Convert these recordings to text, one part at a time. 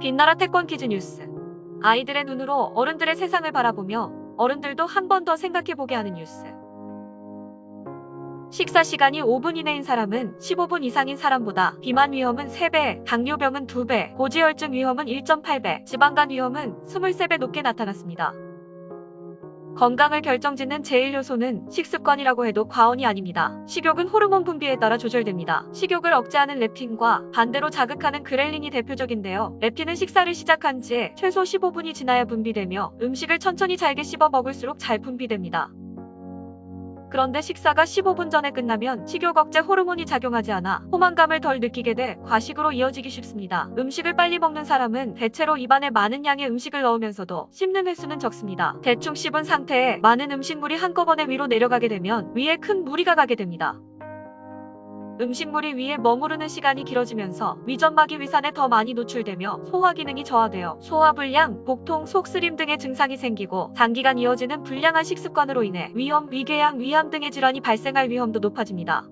빛나라 태권 퀴즈 뉴스. 아이들의 눈으로 어른들의 세상을 바라보며 어른들도 한 번 더 생각해보게 하는 뉴스. 식사 시간이 5분 이내인 사람은 15분 이상인 사람보다 비만 위험은 3배, 당뇨병은 2배, 고지혈증 위험은 1.8배, 지방간 위험은 23배 높게 나타났습니다. 건강을 결정짓는 제일 요소는 식습관이라고 해도 과언이 아닙니다. 식욕은 호르몬 분비에 따라 조절됩니다. 식욕을 억제하는 렙틴과 반대로 자극하는 그렐린이 대표적인데요. 렙틴은 식사를 시작한 지 최소 15분이 지나야 분비되며 음식을 천천히 잘게 씹어 먹을수록 잘 분비됩니다. 그런데 식사가 15분 전에 끝나면 식욕 억제 호르몬이 작용하지 않아 포만감을 덜 느끼게 돼 과식으로 이어지기 쉽습니다. 음식을 빨리 먹는 사람은 대체로 입안에 많은 양의 음식을 넣으면서도 씹는 횟수는 적습니다. 대충 씹은 상태에 많은 음식물이 한꺼번에 위로 내려가게 되면 위에 큰 무리가 가게 됩니다. 음식물이 위에 머무르는 시간이 길어지면서 위점막이 위산에 더 많이 노출되며 소화 기능이 저하되어 소화 불량, 복통, 속쓰림 등의 증상이 생기고 장기간 이어지는 불량한 식습관으로 인해 위염, 위궤양, 위암 등의 질환이 발생할 위험도 높아집니다.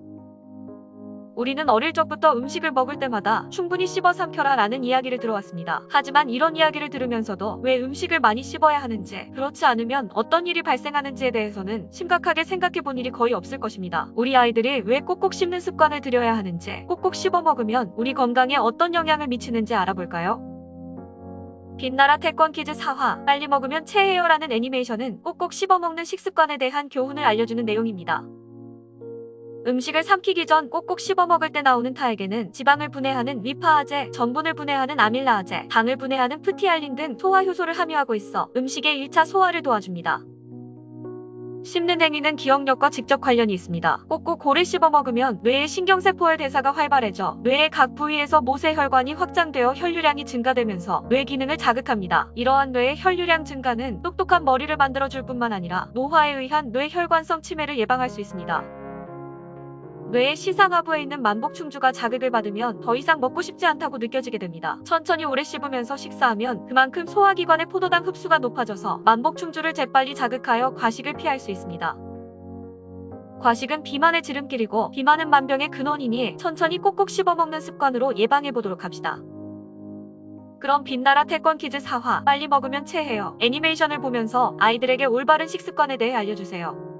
우리는 어릴 적부터 음식을 먹을 때마다 충분히 씹어 삼켜라 라는 이야기를 들어왔습니다. 하지만 이런 이야기를 들으면서도 왜 음식을 많이 씹어야 하는지, 그렇지 않으면 어떤 일이 발생하는지에 대해서는 심각하게 생각해 본 일이 거의 없을 것입니다. 우리 아이들이 왜 꼭꼭 씹는 습관을 들여야 하는지, 꼭꼭 씹어 먹으면 우리 건강에 어떤 영향을 미치는지 알아볼까요? 빛나라 태권 퀴즈 4화 빨리 먹으면 체해요라는 애니메이션은 꼭꼭 씹어 먹는 식습관에 대한 교훈을 알려주는 내용입니다. 음식을 삼키기 전 꼭꼭 씹어 먹을 때 나오는 타액에는 지방을 분해하는 리파아제, 전분을 분해하는 아밀라아제, 당을 분해하는 프티알린 등 소화 효소를 함유하고 있어 음식의 1차 소화를 도와줍니다. 씹는 행위는 기억력과 직접 관련이 있습니다. 꼭꼭 오래 씹어 먹으면 뇌의 신경세포의 대사가 활발해져 뇌의 각 부위에서 모세혈관이 확장되어 혈류량이 증가되면서 뇌 기능을 자극합니다. 이러한 뇌의 혈류량 증가는 똑똑한 머리를 만들어줄 뿐만 아니라 노화에 의한 뇌혈관성 치매를 예방할 수 있습니다. 뇌의 시상하부에 있는 만복충주가 자극을 받으면 더 이상 먹고 싶지 않다고 느껴지게 됩니다. 천천히 오래 씹으면서 식사하면 그만큼 소화기관의 포도당 흡수가 높아져서 만복충주를 재빨리 자극하여 과식을 피할 수 있습니다. 과식은 비만의 지름길이고 비만은 만병의 근원이니 천천히 꼭꼭 씹어먹는 습관으로 예방해보도록 합시다. 그럼 빛나라 태권 퀴즈 4화 빨리 먹으면 체해요. 애니메이션을 보면서 아이들에게 올바른 식습관에 대해 알려주세요.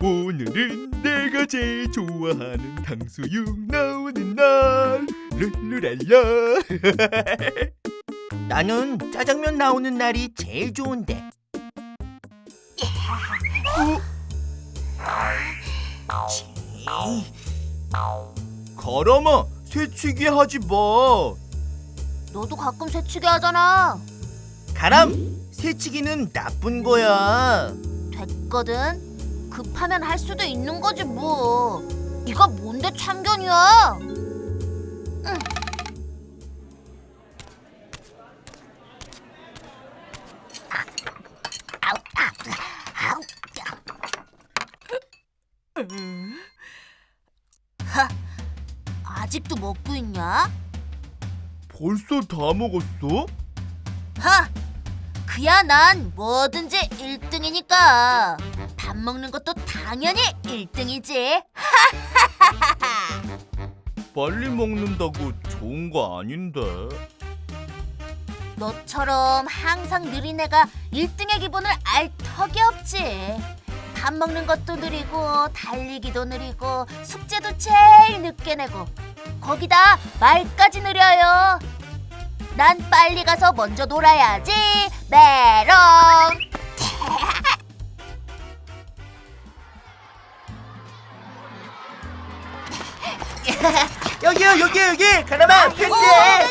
오늘은 내가 제일 좋아하는 탕수육 나오는 날 룰루랄라 나는 짜장면 나오는 날이 제일 좋은데. 치, 가람아 새치기 하지 마 너도 가끔 새치기 하잖아. 가람, 새치기는 나쁜 거야. 됐거든. 급하면 할 수도 있는 거지 뭐. 네가 뭔데 참견이야? 하, 아직도 먹고 있냐? 벌써 다 먹었어? 하! 그야 난 뭐든지 1등이니까 밥 먹는 것도 당연히 1등이지. 빨리 먹는다고 좋은 거 아닌데 너처럼 항상 느린 애가 1등의 기분을 알 턱이 없지. 밥 먹는 것도 느리고 달리기도 느리고 숙제도 제일 늦게 내고 거기다 말까지 느려요. 난 빨리 가서 먼저 놀아야지. 메 여기, 여기. 패스해.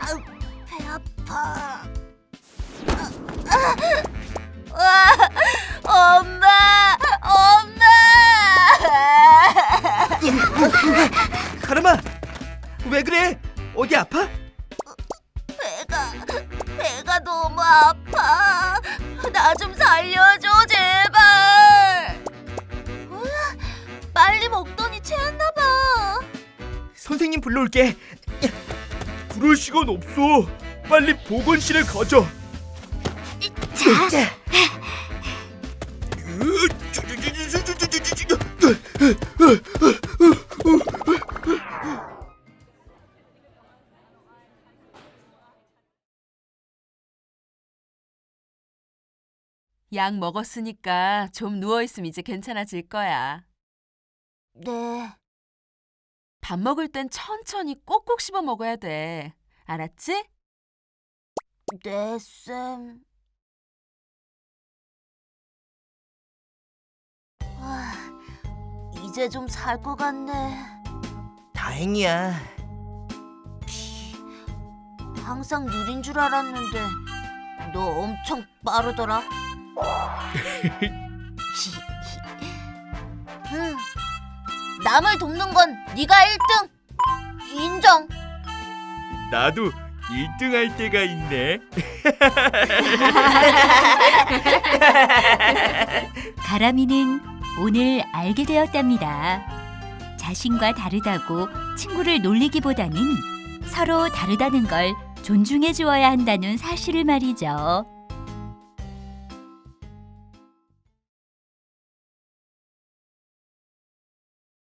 아우, 배 아파. 아, 엄마, 엄마. 가람아, 왜 그래? 어디 아파? 배가, 배가 너무 아파. 나 좀 살려줘, 제 불러올게. 그럴 시간 없어. 빨리 보건실에 가자. 자. 약 먹었으니까 좀 누워있으면 이제 괜찮아질 거야. 네. 밥 먹을 땐 천천히 꼭꼭 씹어 먹어야 돼. 알았지? 네, 쌤. 아, 이제 좀 살 것 같네. 다행이야. 항상 느린 줄 알았는데 너 엄청 빠르더라. 음, 남을 돕는 건 네가 1등. 인정. 나도 1등 할 때가 있네. 가람이는 오늘 알게 되었답니다. 자신과 다르다고 친구를 놀리기보다는 서로 다르다는 걸 존중해 주어야 한다는 사실을 말이죠.